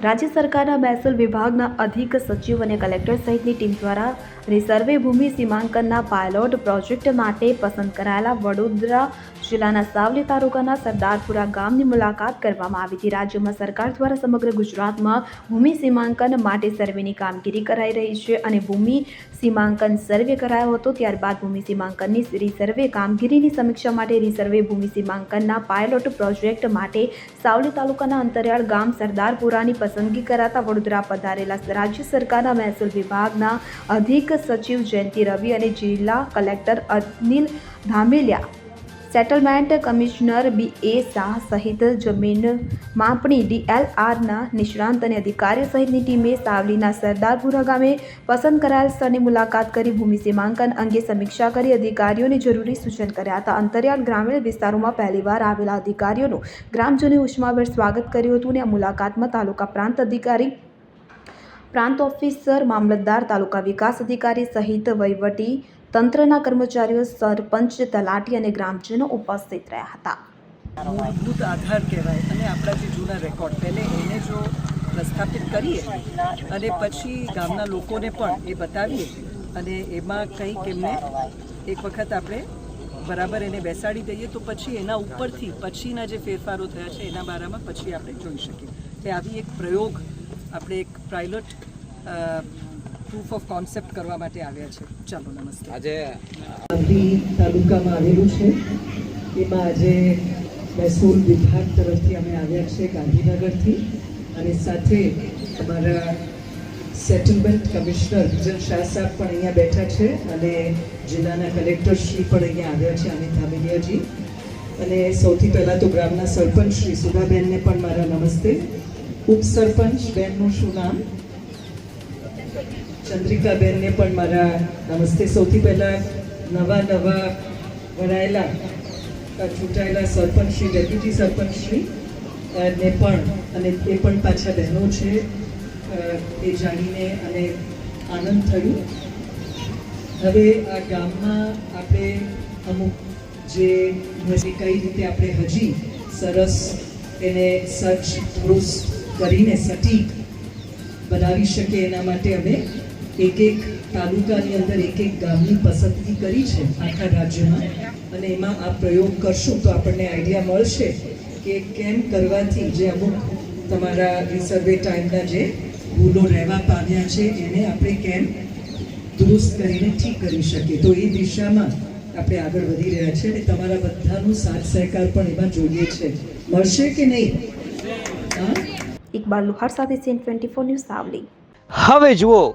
રાજ્ય સરકારના મહેસૂલ વિભાગના અધિક સચિવ અને કલેક્ટર સહિતની ટીમ દ્વારા રિસર્વે ભૂમિ સીમાંકનના પાયલોટ પ્રોજેક્ટ માટે પસંદ કરાયેલા વડોદરા જિલ્લાના સાવલી તાલુકાના સરદારપુરા ગામની મુલાકાત કરવામાં આવી હતી. રાજ્યમાં સરકાર દ્વારા સમગ્ર ગુજરાતમાં ભૂમિ સીમાંકન માટે સર્વેની કામગીરી કરાઈ રહી છે અને ભૂમિ સીમાંકન સર્વે કરાયો હતો ત્યારબાદ ભૂમિ સીમાંકનની રિસર્વે કામગીરીની સમીક્ષા માટે રિસર્વે ભૂમિ સીમાંકનના પાયલોટ પ્રોજેક્ટ માટે સાવલી તાલુકાના અંતરિયાળ ગામ સરદારપુરાની પસંદગી કરાતા વડોદરા પધારેલા રાજ્ય સરકારના મહેસૂલ વિભાગના અધિક સચિવ જયંતિ રવિ અને જિલ્લા collector Anil Dhameliya settlement commissioner B A Shah સહિત જમીન માપણી ડીએલઆરના નિષ્ણાંત અને અધિકારીઓ સહિતની ટીમે સાવલીના સરદારપુરા ગામે પસંદ કરાયેલ સ્થળની મુલાકાત કરી ભૂમિ સીમાંકન અંગે સમીક્ષા કરી અધિકારીઓને જરૂરી સૂચન કર્યા હતા. અંતરિયાળ ગ્રામીણ વિસ્તારોમાં પહેલીવાર આવેલા અધિકારીઓનું ગ્રામજનોએ ઉષ્માભેર સ્વાગત કર્યું હતું અને આ મુલાકાતમાં તાલુકા પ્રાંત અધિકારી, પ્રાંત ઓફિસર, મામલતદાર, તાલુકા વિકાસ અધિકારી સહિત વહીવટી તંત્રના કર્મચારીઓ, સરપંચ, તલાટી અને ગ્રામજનો ઉપસ્થિત રહ્યા હતા. મૂળભૂત આધાર કહેવાય અને આપણા જે જૂના રેકોર્ડ પહેલે એને જો પ્રસ્થાપિત કરીએ અને પછી ગામના લોકોને પણ એ બતાવીએ અને એમાં કંઈક એમને એક વખત આપણે બરાબર એને બેસાડી દઈએ, તો પછી એના ઉપરથી પછીના જે ફેરફારો થયા છે, એના બારામાં પછી આપણે જોઈ શકીએ. એટલે આવી એક પ્રયોગ, આપણે એક પાયલોટ પ્રૂફ ઓફ કોન્સેપ્ટ કરવા માટે આવ્યા છે. ચાલો નમસ્તે. આજે આંધી તાલુકામાં આવેલું છે. એમાં આજે મહેસૂલ વિભાગ તરફથી અમે આવ્યા છે ગાંધીનગરથી. અને સાથે અમારા સેટલમેન્ટ કમિશનર વિજન શાહ સાહેબ પણ અહીંયા બેઠા છે અને જિલ્લાના કલેક્ટર શ્રી પણ અહીંયા આવ્યા છે અનિત ધામેલિયાજી અને સૌથી પહેલાં તો ગ્રામના સરપંચ શ્રી સુધાબેનને પણ મારા નમસ્તે. ઉપસરપંચ બેનનું શું નામ? ચંદ્રિકાબેનને પણ મારા નમસ્તે. સૌથી પહેલાં નવા નવા વરાયેલા ચૂંટાયેલા સરપંચ શ્રી ડેપ્યુટી સરપંચ શ્રી ને પણ અને એ પણ પાછા બહેનો છે. એ જાણીને અને આનંદ થયો. હવે આ ગામમાં આપણે અમુક જે હજી કઈ રીતે આપણે હજી સરસ એને સર્ચ ક્રુઝ કરીને સટીક બનાવી શકીએ એના માટે અમે એક એક તાલુકાની અંદર એક એક ગામની પસંદગી કરી છે આખા રાજ્યમાં. અને એમાં આ પ્રયોગ કરશું તો આપણને આઈડિયા મળશે કે કેમ કરવાથી જે અમુક તમારા રિસર્વે ટાઈમના જે ભૂલો રહેવા પામ્યા છે એને આપણે કેમ દુરુસ્ત કરીને ઠીક કરી શકીએ. તો એ દિશામાં આપણે આગળ વધી રહ્યા છે અને તમારા બધાનું સાથ સહકાર પણ એમાં જોઈએ છે. મળશે કે નહીં? હા? ઇકબાલ લુહાર સાથે CN twenty four news Savli. હવે જુઓ